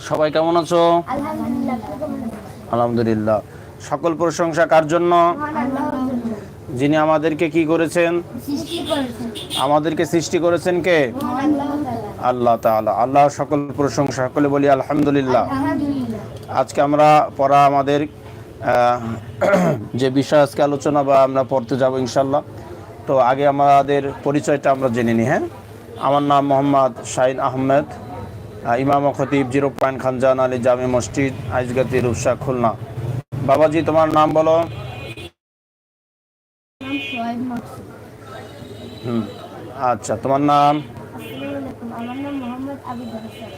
সবাই কেমন আছো? আলহামদুলিল্লাহ। সকল প্রশংসা কার জন্য? যিনি আমাদেরকে কি করেছেন? আমাদেরকে সৃষ্টি করেছেন কে? আল্লাহ তাআলা। আল্লাহ সকল প্রশংসা সকলে বলি আলহামদুলিল্লাহ। আজকে আমরা পড়া আমাদের যে বিষয় আজকে আলোচনা বা আমরা পড়তে যাব ইনশাল্লাহ তো আগে আমাদের পরিচয়টা আমরা জেনে নিই হ্যাঁ? আমার নাম মোহাম্মদ শাহিন আহমেদ। আহ, ইমাম খতিব জিরো পয়েন্ট খানজান আলী জামে মসজিদ আইজগাতি রূপসা খুলনা। বাবাজি তোমার নাম বলো। হুম আচ্ছা তোমার নাম মোহাম্মদ আবিদ হাসান।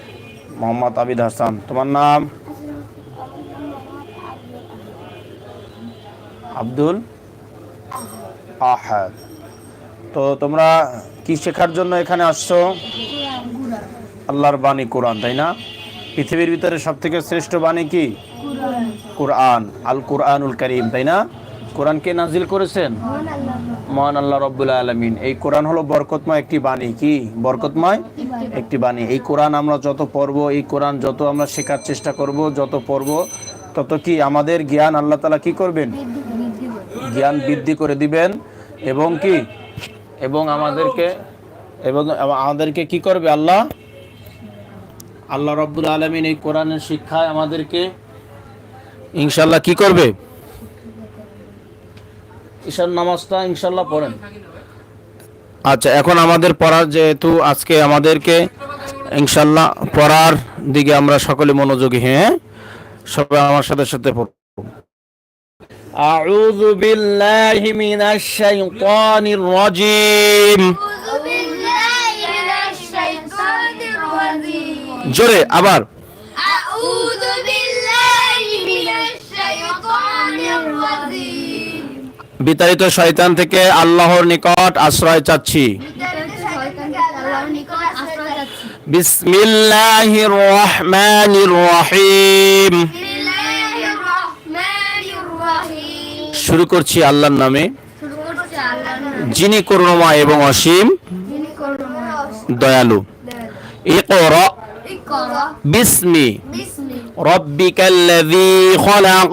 মোহাম্মদ আবিদ হাসান তোমার নাম? আব্দুল আহাদ। তো তোমরা কি শেখার জন্য এখানে আসছো? আল্লাহর বাণী কোরআন, তাই না? পৃথিবীর ভিতরে সব থেকে শ্রেষ্ঠ বাণী কি? কোরআন আল কোরআনুল করিম, তাই না? কোরআন কে নাজিল করেছেন? মহান আল্লাহ রব্বুল আলমিন। এই কোরআন হলো বরকতময় একটি বাণী। কি? বরকতময় একটি বাণী। এই কোরআন আমরা যত পড়ব, এই কোরআন যত আমরা শেখার চেষ্টা করব, যত পড়ব, তত কি আমাদের জ্ঞান আল্লাহ তালা কি করবেন? জ্ঞান বৃদ্ধি করে দিবেন এবং কি? এবং আমাদেরকে এবং আমাদেরকে কি করবে আল্লাহ? আল্লাহ রব্বুল আলমিন এই কোরআনের শিক্ষায় আমাদেরকে ইনশাল্লাহ কি করবে ঈশান নামাজটা ইনশাল্লাহ পড়েন আচ্ছা এখন আমাদের পড়ার যেহেতু আজকে আমাদেরকে ইনশাল্লাহ পড়ার দিকে আমরা সকলে মনোযোগী হ্যাঁ সবাই আমার সাথে সাথে পড়ব أعوذ بالله من الشيطان الرجيم জোরে আবার। বিতাড়িত শয়তান থেকে আল্লাহর নিকট আশ্রয় চাচ্ছি। বিসমিল্লাহির রহমানির রহিম। শুরু করছি আল্লাহর নামে। যিনি করুণময় এবং অসীম। দয়ালু। ইকরা বিসমি। রব্বিকাল্লাযী খলাক।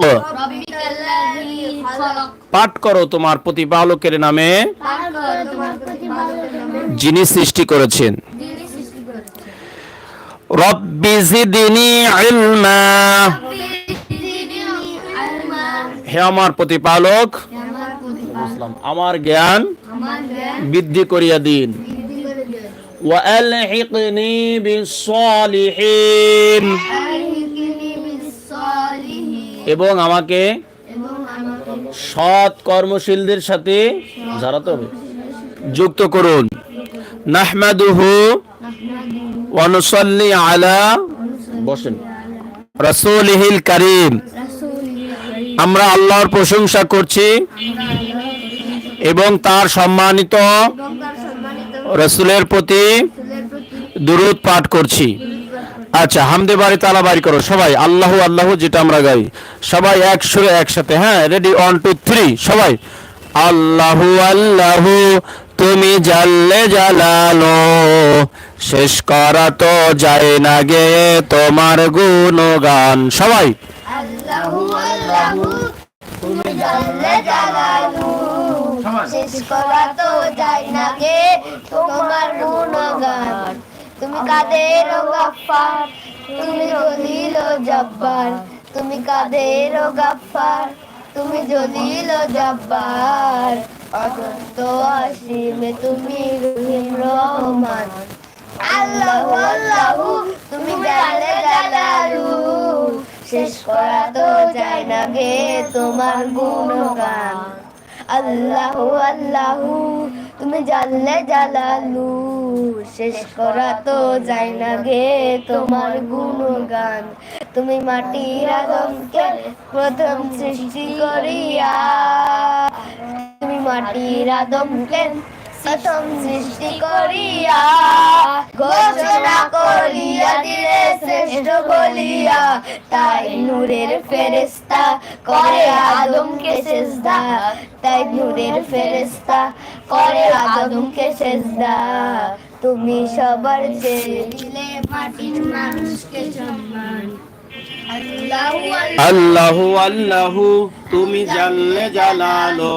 পাঠ করো তোমার প্রতিপালকের নামে। যিনি সৃষ্টি করেছেন। রব্বি জিদনি ইলমা। হে আমার প্রতিপালক। আমার জ্ঞান বৃদ্ধি করিয়া দিন। وألحقني بالصالحين এবং আমাকে সৎ কর্মশীলদের সাথে জারাতে হবে যুক্ত করুন নাহমাদুহু ওয়া নুসাল্লি আলা বসেন রাসূলিহিল কারীম আমরা আল্লাহর প্রশংসা করছি এবং তার সম্মানিত রসুলের প্রতি দুরুদ পাঠ করছি। আচ্ছা হামদে বাড়ি তালা বাড়ি করো। সবাই, আল্লাহ আল্লাহ যেটা আমরা গাই। সবাই এক সুরে একসাথে হ্যাঁ রেডি ওয়ান টু থ্রি সবাই। আল্লাহু আল্লাহু, তুমি জানলে জালালো, শেষ করা তো যায় না গে তোমার গুণগান। সবাই। আল্লাহু আল্লাহু, তুমি জানলে জালালু। শেষ করা তো যায় না গে তোমার গুণগান তুমি কাদের গাফার তুমি জলিল জব্বার। তুমি কাদের গাফার তুমি জলিল জব্বার। অনন্ত অসীমে তুমি রহিম রহমান। আল্লাহু আল্লাহু, তুমি জানলে জালালু। শেষ করা তো যায় না গে তোমার গুণগান। আল্লাহু আল্লাহ, তুমি জানলে জালালু। শেষ করা তো যায় না গে তোমার গুণগান। তুমি মাটির আদমকে প্রথম সৃষ্টি করিয়া, তুমি মাটির আদমকে প্রথম সৃষ্টি করিয়া, ঘোষণা করিয়া দিলে শ্রেষ্ঠ বলিয়া, তাই নূরের ফেরেস্তা করে আদমকে তাই নূরের ফেরেস্তা করে আদমকে তুমি সবার চেয়ে দিলে মাটির মানুষকে সম্মান। আল্লাহু। আল্লাহু আল্লাহু, তুমি জানলে জালালো।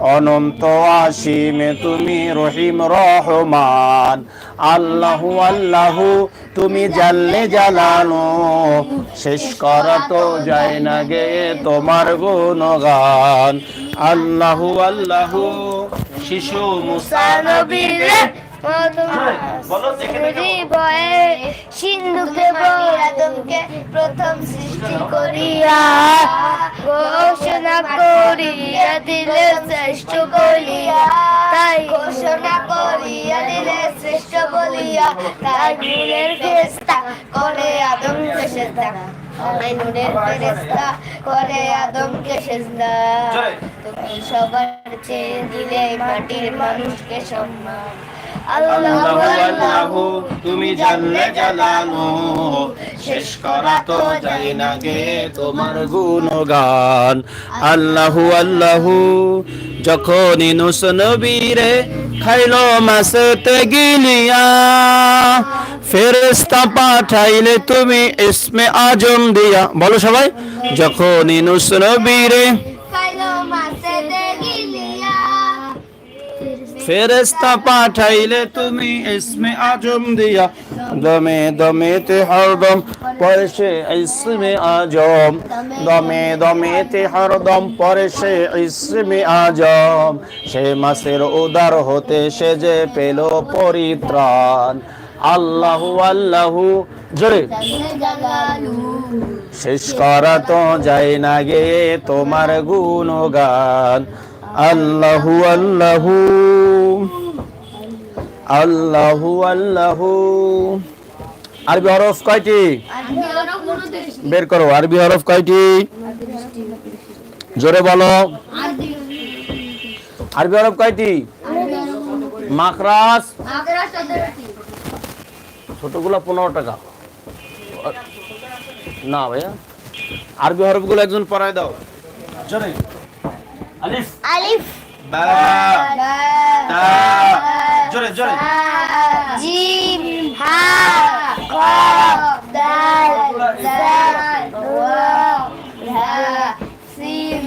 অনন্ত আসিমে তুমি রহিম রহমান। আল্লাহু আল্লাহু, তুমি জানলে জানানো শেষ করা তো যায় না গে তোমার গুণগান। আল্লাহু আল্লাহু, শিশু মুসা নবীরে আদমকে প্রথম সৃষ্টি করিয়া ঘোষণা করিয়া দিলে শ্রেষ্ঠ বলিয়া তাই ঘোষণা করিয়া দিলে শ্রেষ্ঠ বলিয়া তাই নূরের ফেরেশতা করে আদমকে সেজদা। করে আদমকে সেজদা। তুমি সবার চেয়ে দিলে মাটির মানুষকে সম্মান। আল্লাহু আল্লাহু তুমি জানলে জালানো শেষ করা তো যায় না গে তোমার গুণগান। আল্লাহু আল্লাহু যখন ইনুস নবীরে খাইলো মাসেতে গিলিয়া ফেরেস্তা পাঠাইলে তুমি ইসমে আজম দিয়া। বলো সবাই যখন ইনুস নবীরে ফেরেস্তা পাঠাইলে তুমি ইসমে আজম দিয়া। দমে দমে তে হরদম, পরে সে ইসমে আজম। দমে দমে তে হরদম, পরে সে ইসমে আজম। সে মাসের উদার হতে সে যে পেল পরিত্রাণ। আল্লাহু আল্লাহু, জোরে। শেষ করা তো যায় না গে তোমার গুণগান। আল্লাহু আল্লাহু। আল্লাহু আল্লাহু। আরবি হরফ কয়টি? বের করো, আরবি হরফ কয়টি? জোরে বলো। আরবি হরফ কয়টি? মাখরাস ছোটগুলা পনেরো টাকা। না ভাইয়া। আরবি হরফগুলো একজন পড়ায় দাও। জোরে। আলিফ। আলিফ। বা তা জোরে জোরে জিম হা কফ দাল জাল ওয়াও হা সিন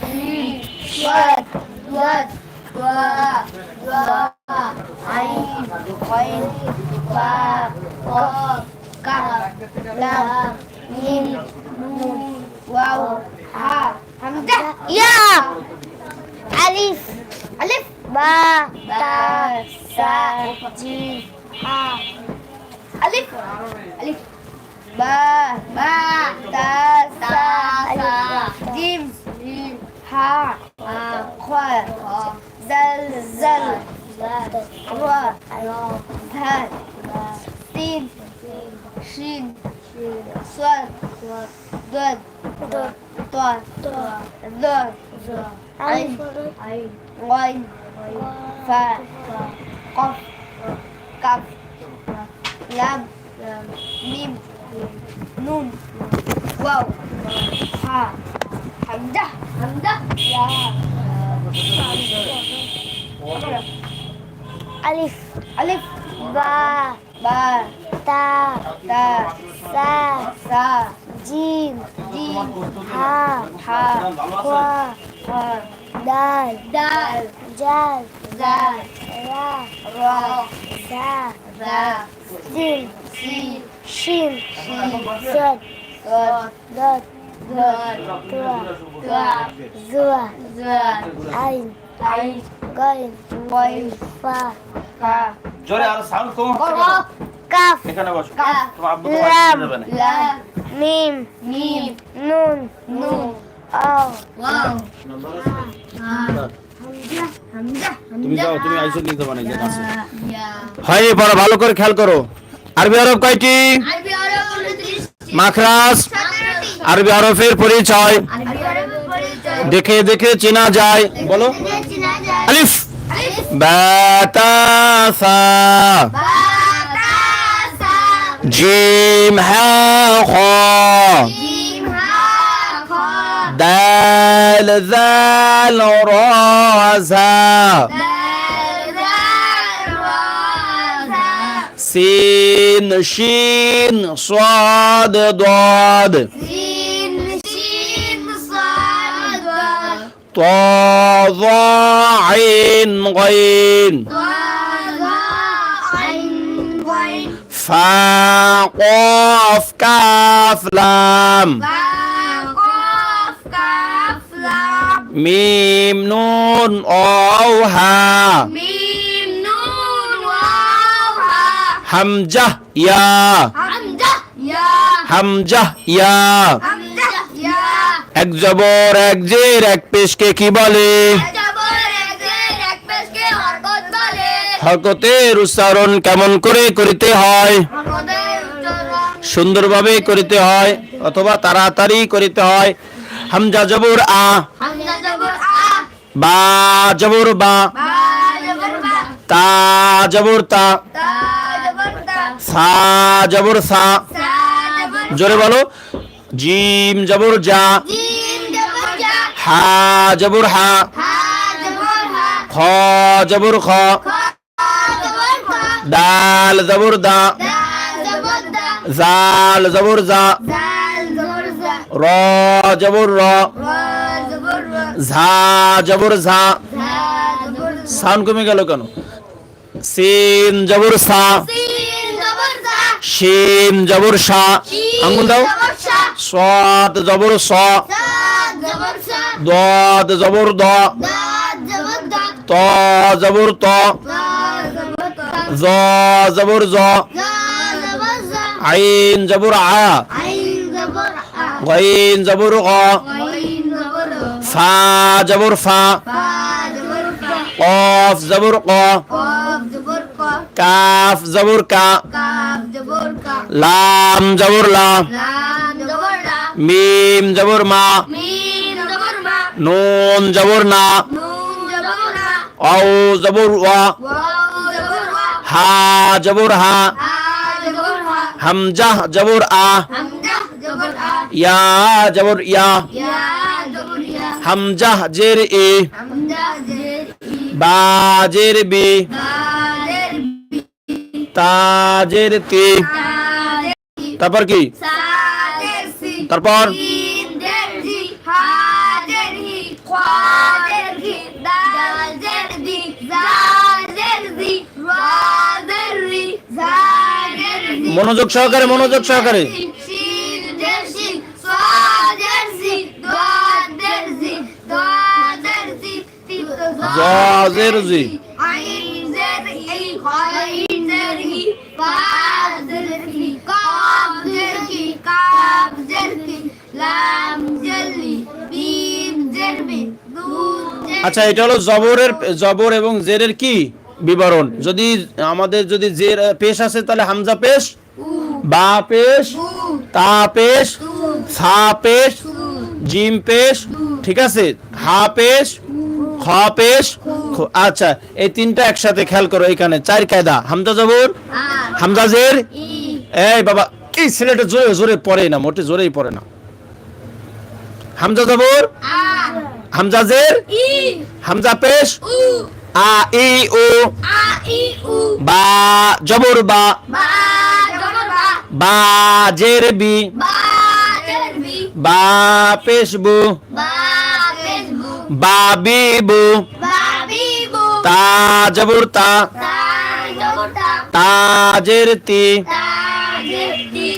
সিন শাদ ওয়াদ ওয়া ওয়া আইন কইন বা কফ ইয়া alif. Alif. Ba ta sa ji ha. Alif. Alif. Ba ba ta sa sa jim jim ha ha. Kha zal zal. Ra ra ta tin shin swat عين غين فاء قف كف لام ميم نون واو ها حمزة حمزة يا ألف ألف با با تا تا سا سا জিম জিম হা হা খোয়া খোয়া ডাল ডাল জাল জাল রা রা যা যা সিল সিল শিল শিল সদ সদ দত জোরে আর সাউন্ড কম কাফ এখানে বসো। তোমার আব্বু তোমার লাম দেবে না। লাম মিম মিম নুন নুন। আও ওয়াও। তুমি যাও তুমি আইসো নিতে পারো না কাছে হয় পড়া ভালো করে খেয়াল করো। আরবি হরফ কয়টি? আরবি আরব 29 মাখরাস আরবি হরফের পরিচয়। দেখে দেখে চেনা যায়। বলো। আলিফ। বাতাসা। جيم ها خا. دال ذال رازا. سين شين صاد ضاد سين طا ضا عين غين. ফা কফ কাফ লাম মিম নুন অও হা হামজা ইয়া হামজা ইয়া এক জবর এক জের এক পেশকে কি বলে হরকতের উচ্চারণ কেমন করে করিতে হয়? সুন্দরভাবে করিতে হয়, অথবা তাড়াতাড়ি করিতে হয়। হামজা জবর আ। বা জবর বা। তা জবর তা। সা জবর সা। জোরে বলো। জিম জবর যা হা জবর হা। খ জবর খ। দাল জবর দা জাল জবর জা র জবর র ঝা জবর ঝা সাউন্ড কমে গেল কেন সিন জবর সা শিম জবর সা আঙ্গুল দাও সদ জবর স দদ জবর দ ত জবর ত জবর জ। আইন জবর আ। গাইন জবর গ। ফা জবর ফা। কফ জবর ক। কাফ জবর কা। লাম জবর লা। মিম জবর মা। নুন জবর না। আও জবর ওয়া। হা জবর হা হামজা জবর আ ইয়া জবর ইয়া হামজা জের এ বা জের বি তা জের তে তারপর কি তারপর মনোযোগ সহকারে মনোযোগ সহকারে। আচ্ছা এটা হলো জবরের, জবর এবং জেরের কি বিবরণ? যদি আমাদের যদি জের, পেশ আছে, তাহলে হামজা পেশ বা পেশ তা পেশ সা পেশ জিম পেশ ঠিক আছে? হা। পেশ খ পেশ আচ্ছা এই তিনটা একসাথে খেয়াল করো এখানে। চার কায়দা। হামজা জবর? হামজাজের এই বাবা এই ছেলেটা জোরে জোরে পড়ে না মোটে জোরেই পড়ে না। হামজা জবর? হামজা জের? হামজা পেশ? আ ই ও বা জবর বা। বা জের বি। বা পেশ বু। বা বি। বু তা জবর তা। তা জের তি।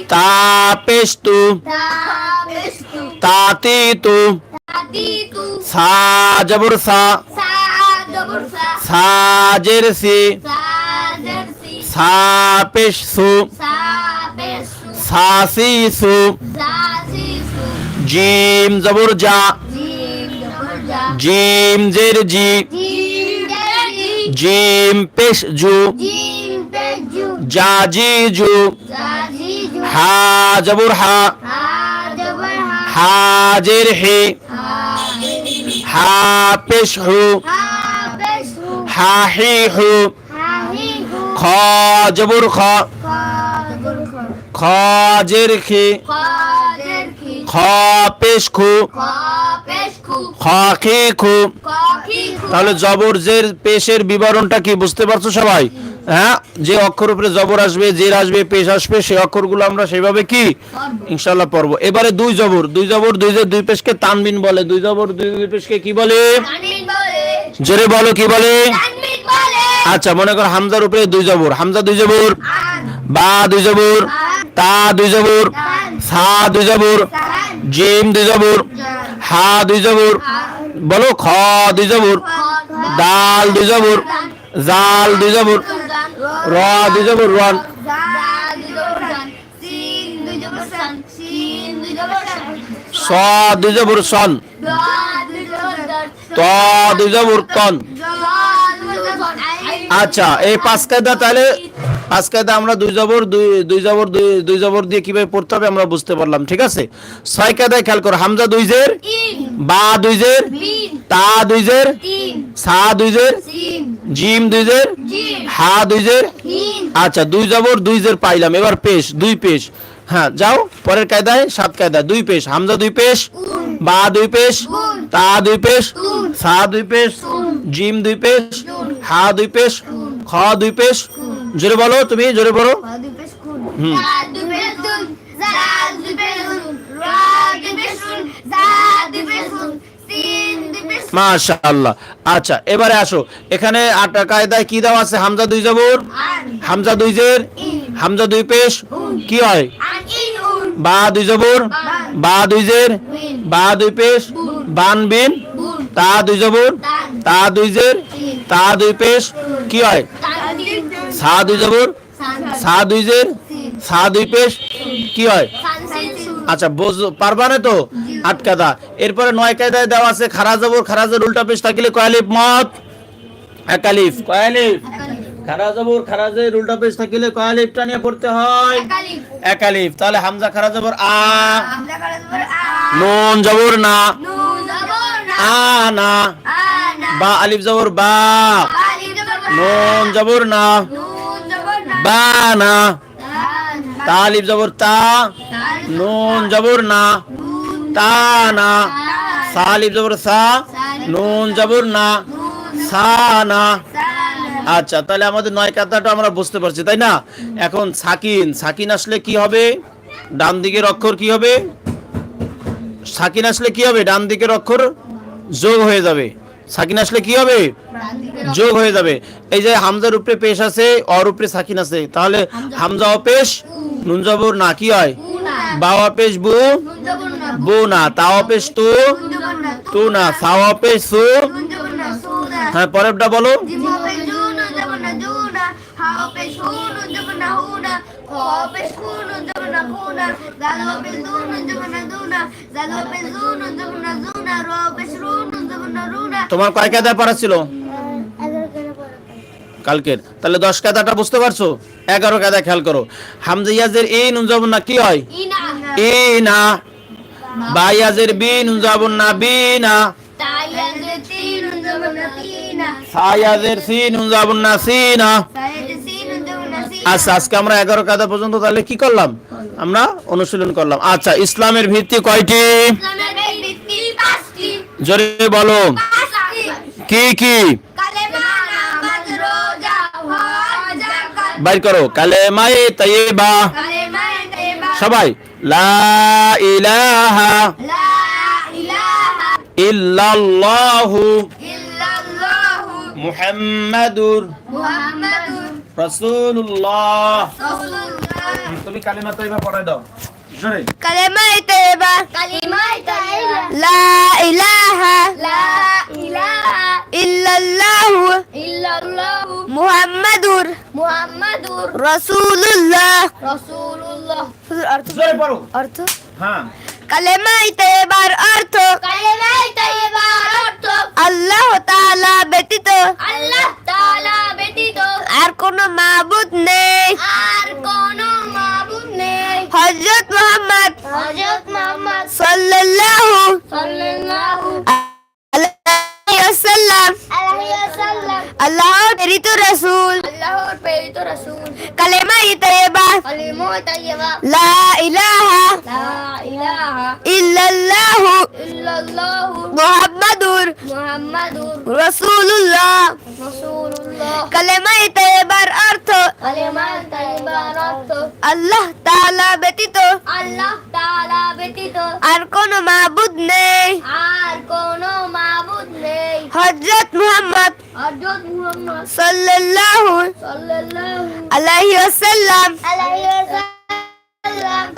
তা পেশ তু। তা তি। তু সা জবর সা সা জের সি সা পেশ সু সা সি সু জিম জবর যা জিম জের জি জিম পেশ জু জা জি জু হা হা হা খ। জবর খ। খ জের খি। খ পেশ খু। খ খি। খু তাহলে জবর জের পেশের বিবরণটা কি বুঝতে পারছ সবাই? হ্যাঁ? যে অক্ষর উপরে জবর আসবে জের আসবে পেশ আসবে সেই অক্ষরগুলো আমরা সেভাবে কি? ইনশাল্লাহ পড়ব। এবারে দুই জবর দুই জবর দুই দুই পেশকে তানবিন বলে। দুই জবর দুই দুই পেশকে কি বলে? তানবিন বলে। জোরে বলো কি বলে আচ্ছা মনে করো হামজার উপরে দুই জবর হামজা দুই জবর বা দুই জবর তা দুই জবর সা দুই জবর জিম দুই জবর হা দুই জবর বলো খ দুই জবর দাল দুই জবর জাল দুই জবর র দুই জবর রন স দুই জবর সন দাল দুই জবর দাল দুই জবর তন আচ্ছা এই পাঁচ কায়দা তাহলে, পাঁচ কায়দা আমরা দুই জবর দুই জবর দুই জবর দিয়ে কীভাবে পড়তে হবে আমরা বুঝতে পারলাম, ঠিক আছে? ছয় কায়দায় খেয়াল করো, হামজা দুই জের, বা দুই জের, তা দুই জের, সা দুই জের, জিম দুই জের, হা দুই জের। আচ্ছা দুই জবর, দুই জের পাইলাম, এবার পেশ, দুই পেশ। হ্যাঁ যাও পরের কায়দায় সাত কায়দা দুই পেশ হামজা দুই পেশ বা দুই পেশ তা দুই পেশ সা দুই পেশ জিম দুই পেশ হা দুই পেশ খ দুই পেশ জোরে বলো তুমি জোরে বলো হুম। দুই পেশ মাশাআল্লাহ। আচ্ছা এবারে আসো। এখানে আটা কায়দায় কি দেওয়া আছে? হামজা দুই জবর, হামজা দুই জের, হামজা দুই পেশ, কি হয়? বা দুই জবর, বা দুই জের, বা দুই পেশ, বান বিন, তা দুই জবর, তা দুই জের, তা দুই পেশ, কি হয়? সা দুই জবর, সা দুই জের, সা দুই পেশ, কি হয়? আচ্ছা বোঝ পারবা না তো? আট কাদা এরপরে নয় কায়দায় দেওয়া আছে খারা জবর খারাজের উল্টা পেশ থাকলে কয়ালিফ মত? একালিফ কয়ালিফ খারা জবর খারাজের উল্টা পেশ থাকিলে কয়ালিফটা নিয়ে পড়তে হয়? একালিফ তাহলে হামজা আ? নুন জবর না? আনা বা আলিফ জবর বা? নুন জবর না? বা না? তান তা জবর তা? নুন জবর না? তা না সা আলিফ জবর সা নুন জবর না সা না আচ্ছা তাহলে আমাদের নয় কাতাটা আমরা বুঝতে পারছি তাই না? এখন সাকিন। সাকিন আসলে কি হবে? ডান দিকের অক্ষর কি হবে? সাকিন আসলে কি হবে? ডান দিকের অক্ষর যোগ হয়ে যাবে। সাকিন আসলে কি হবে? যোগ হয়ে যাবে। এই যে হামজার উপরে পেশ আছে অর উপরে সাকিন আছে। তাহলে হামজা অপেশ নুন জবর না, কি হয়? বা অপেশ বু? বু না তা অপেশ তু? তু না সা অপেশ সু? হ্যাঁ পরেরটা বলো। তোমার কয় কায়দায় পড়া ছিল? কালকের। তাহলে দশ কায়দাটা বুঝতে পারছ? এগারো কায়দা খেয়াল করো। হামজা ইয়াজের এই নুন না কি হয়? ই না। বা ইয়াজের বি নুন না বি না। সা নুন সি আচ্ছা আজকে আমরা এগারো কায়দা পর্যন্ত তাহলে কি করলাম? আমরা অনুশীলন করলাম। আচ্ছা ইসলামের ভিত্তি কয়টি? জোরে বলো। কি কি? বাইর করো। কালেমায়ে মাই তাইবা সবাই লা ইলাহা লা ইলাহা ইল্লাল্লাহু ইল্লাল্লাহু মুহাম্মাদুর মুহাম্মাদুর রাসূলুল্লাহ। রাসূলুল্লাহ। তুমি কালিমা তাইবা পড়াই দাও। জোরে কালেমা তাইবা কালিমা তাইবা লা ইলাহা লা ইলাহা ইল্লাল্লাহু ইল্লাল্লাহু মুহাম্মাদুর মুহাম্মাদুর রাসূলুল্লাহ রাসূলুল্লাহ অর্থ জোরে পড়ো অর্থ হ্যাঁ অর্থ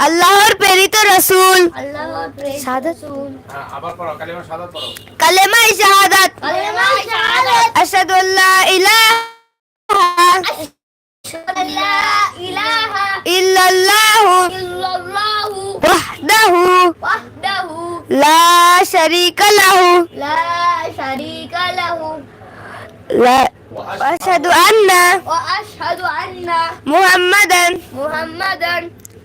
আল্লাহর প্রেরিত রাসূল। পড়ো কালেমাই শাহাদাত। আশহাদু আল্লা ইলাহা ইল্লাল্লাহু ওয়াহদাহু লা শারীকা লাহু লা শারীকা লাহু লা আশহাদু আন্না ওয়া আশহাদু আন্না মুহাম্মাদান মুহাম্মাদান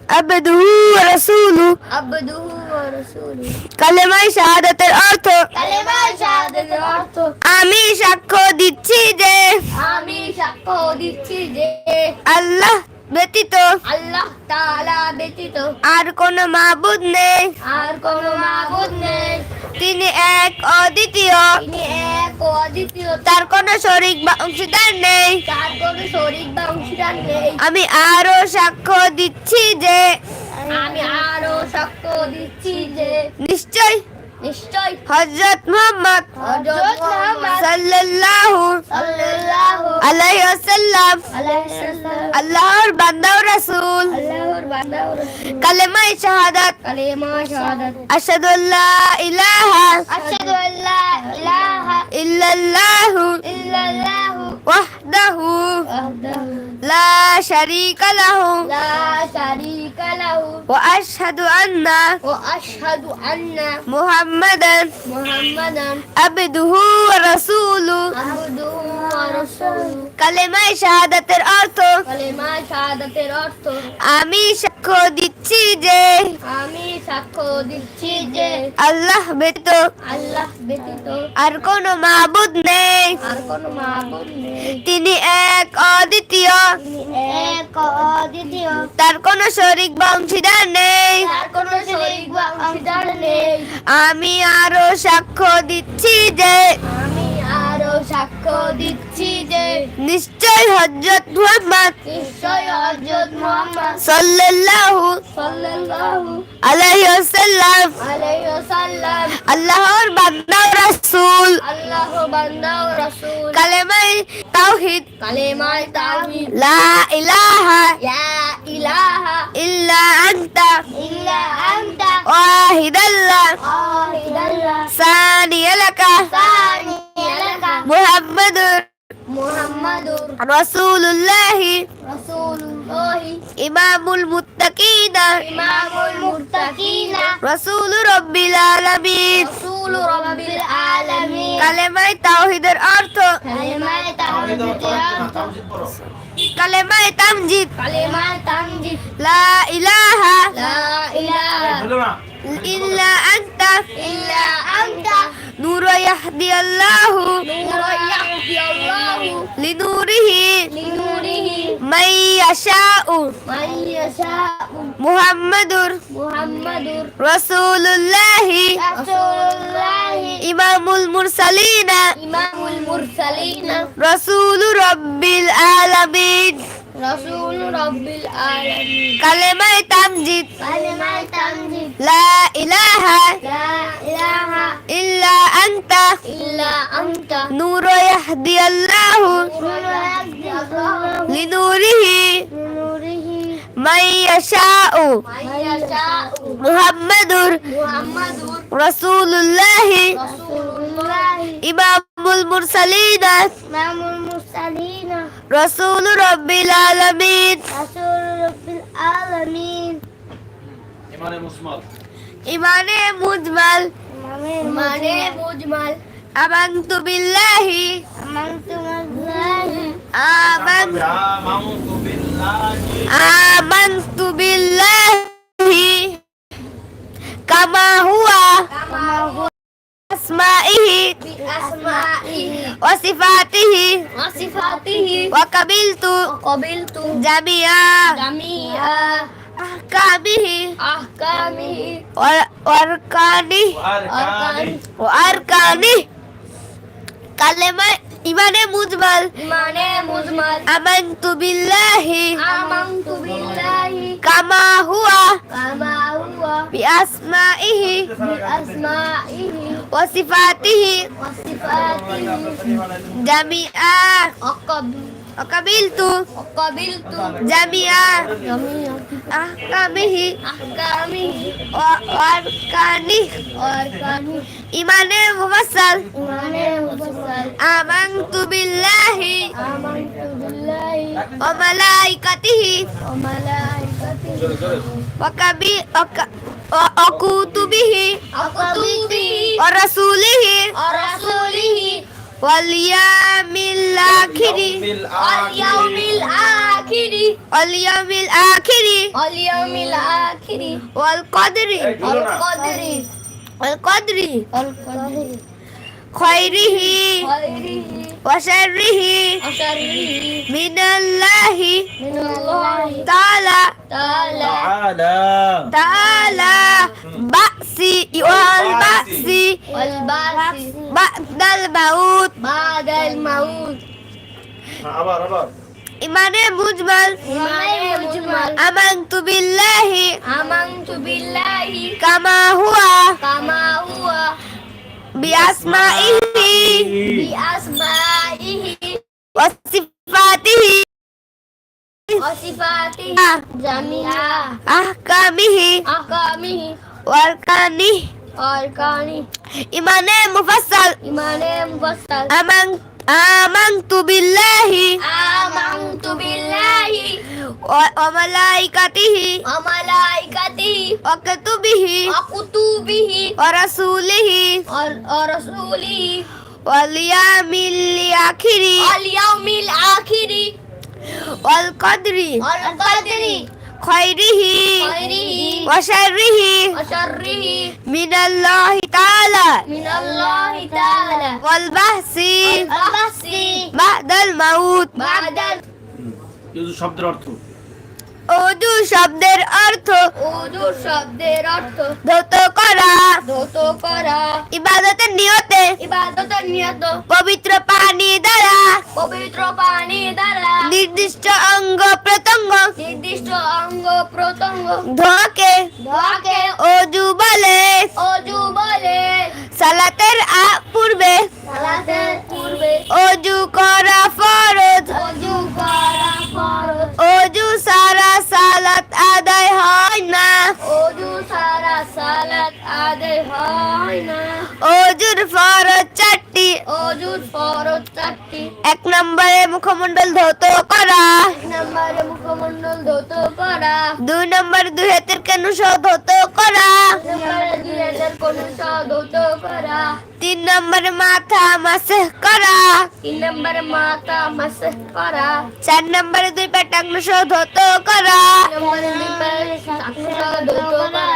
আবদুহু ওয়া রাসূলুহু আবদুহু ওয়া রাসূলুহু কালেমাই শাহাদাতের অর্থ কালেমা শাহাদাতের অর্থ আমি সাক্ষ্য দিচ্ছি যে আমি সাক্ষ্য দিচ্ছি যে আল্লাহ ব্যতীত। আল্লাহ তাআলা ব্যতীত। আর কোন মাবুদ নেই। আর কোনো মাবুদ নেই। তিনি এক অদ্বিতীয়। তিনি এক অদ্বিতীয়। তার কোনো শরিক বা অংশীদার নেই। তার কোনো শরীক বা অংশীদার নেই। আমি আরও সাক্ষ্য দিচ্ছি যে আমি আরও সাক্ষ্য দিচ্ছি যে নিশ্চয় নিশ্চয় হযরত মুহাম্মদ হযরত মুহাম্মদ সাল্লাল্লাহু সাল্লাল্লাহু আলাইহি ওয়াসাল্লাম আলাইহি সাল্লাম আল্লাহর বান্দা ও রাসূল। আল্লাহর বান্দা ও রাসূল। কালেমায়ে শাহাদাত। কালেমা শাহাদাত। আশহাদু আল্লা ইলাহা আশহাদু আল্লা ইলাহা ইল্লাল্লাহু ইল্লাল্লাহু ওয়াহদাহু ওয়াহদাহু। লা শারীকা লাহু লা শারীকা লাহু। ওয়া আশহাদু আন্না ওয়া আশহাদু محمدا عبده ورسوله عبده ورسوله কালেমায়ে শাহাদাতের অর্থ কালেমা শাহাদাতের অর্থ আমি সাক্ষ্য দিচ্ছি যে সাক্ষ্য দিচ্ছি যে আল্লাহ ব্যতীত আল্লাহ ব্যতীত আর কোনো মাবুদ নেই। আর কোনো মাবুদ নেই। তিনি এক অদ্বিতীয়। এক অদ্বিতীয়। তার কোনো শরিক বা অংশীদার নেই। তার কোনো শরীক বা অংশীদার নেই। আমি আরও সাক্ষ্য দিচ্ছি যে আমি সাক্ষ্য দিচ্ছি যে নিশ্চয় হযরত মুহাম্মদ নিশ্চয় হযরত মুহাম্মদ সাল্লাল্লাহু সাল্লাল্লাহু আলাইহি ওয়াসাল্লাম। আলাইহি ওয়াসাল্লাম। আল্লাহর বান্দা ও রাসূল। আল্লাহর বান্দা ও রাসূল। কালেমায়ে তাওহীদ। কালেমায়ে তাওহীদ। লা ইলাহা লা ইলাহা ইল্লা আনতা। ইল্লা আনতা। ওয়াহিদাল্লাহ। ওয়াহিদাল্লাহ। সানিয়া লাকা সানিয়া লাকা মুহাম্মাদুর মুহাম্মাদুর রাসূলুল্লাহি রাসূলুল্লাহি ইমামুল মুত্তাকিনা ইমামুল মুত্তাকিনা রাসূল রাব্বিল আলামিন রাসূল রাব্বিল আলামিন কালেমায়ে তাওহীদের অর্থ কালেমায়ে তাওহীদের অর্থ কালেমায়ে তামজিদ কালেমায়ে তামজিদ লা ইলাহা লা ইলাহা ইল্লা আনতা ইল্লা আনতা নূর ইয়াহদি আল্লাহু নূর ইয়াহদি আল্লাহু লিনুরিহি লিনুরিহি মান ইয়াশাউ মান ইয়াশাউ মুহাম্মাদুর মুহাম্মাদুর রাসূলুল্লাহি রাসূলুল্লাহি ইমামুল মুরসালিনা ইমামুল মুরসালিনা রাসূল রাব্বিল আলামিন রাসূল রাব্বিল আলামিন কালেমায়ে তামজিদ কালেমায়ে তামজিদ লা ইলাহা লা ইলাহা ইল্লা আনতা ইল্লা আনতা নূর ইয়াহদি আল্লাহু নূর ইয়াহদি আল্লাহু লিনুরিহি লিনুরিহি মান ইয়াশাউ মান ইয়াশাউ মুহাম্মাদুর মুহাম্মাদুর রাসূলুল্লাহি রাসূলুল্লাহি ইমামুল মুরসালিনা ইমামুল মুরসালিনা রাসূল রাব্বিল আলামিন। রাসূল রাব্বিল আলামিন। ইমানে মুসমাল ইমানে মুজমাল। মানে মুজমাল। আমানতু বিল্লাহি। আমানতু বিল্লাহি। আমান আমানতু বিল্লাহি। আমানতু বিল্লাহি। কামা হুয়া। কামা হুয়া। بأسمائه بأسمائه وصفاته وصفاته وقبلت وقبلت جميع جميع أحكامه أحكامه وأركانه وأركانه وأركانه كلمة ইমানে মুজমাল। ইমানে মুজমাল। আমানতু বিল্লাহি। আমানতু বিল্লাহি। কামা হুয়া। কামা হুয়া। বিআসমাইহি বিআসমাইহি ওয়া সিফাতিহি। ওয়া সিফাতিহি। জামিআ। وقبلت وقبلت جميع جميع أحكامه أحكامه و- وأركانه وأركانه إيمان مفصل إيمانه مفصل آمنت بالله آمنت بالله وملائكته وملائكته وكبي وك- و- وكتبه وكتبه ورسوله ورسوله واليوم الآخر واليوم الآخر واليوم الآخر واليوم الآخر والقدر والقدر والقدر والقدر خيره خيره وشره وشره من الله من الله تعالى تعالى تعالى تعالى بأسي والبأس والبعث بعد الموت بعد الموت আবার আবার إيمان مجمل إيمانه مجمل آمنت بالله آمنت بالله كما هو كما هو ওয়ারকানি ওয়ারকানি ইমানে মুফাসসাল ইমানে মুফাসসাল আমান আমানতু বিল্লাহি আমানতু বিল্লাহি ওয়া মালাইকাতিহি ওয়া মালাইকাতিহি ওয়া কুতুবিহি ওয়া কুতুবিহি ওয়া রাসূলিহি ওয়া রাসূলিহি ওয়াল ইয়ামিল আখিরি ওয়াল ইয়ামিল আখিরি ওয়াল কদরি ওয়াল কদরি خيره وشره وشره من الله تعالى من الله تعالى والبحث والبحث بعد الموت بعد শব্দের অর্থ অজু শব্দের অর্থ উদুর শব্দের অর্থ ধৌত করা ধৌত করা ইবাদতের নিয়তে ইবাদতের নিয়ত পবিত্র পানি দ্বারা পবিত্র পানি দ্বারা নির্দিষ্ট অঙ্গ প্রত্যঙ্গ নির্দিষ্ট অঙ্গ প্রত্যঙ্গ ধোকে ধোকে অজু বলে। অজু বলে। সালাতের আ পূর্বে সালাতের পূর্বে অজু এক নম্বরে মুখমণ্ডল ধৌত করা। নম্বরে মুখমণ্ডল ধৌত করা। দুই নম্বর দুই হাতের কেন সহ ধৌত করা। নম্বরে দুই ধৌত করা। তিন নম্বরে মাথা মাসে করা। তিন নম্বরে মাথা মাসেহ করা। চার নম্বরে দুই পেটাঙ্গ সহ ধৌত করা। নম্বরে দুই ধৌত করা।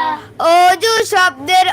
অজু শব্দের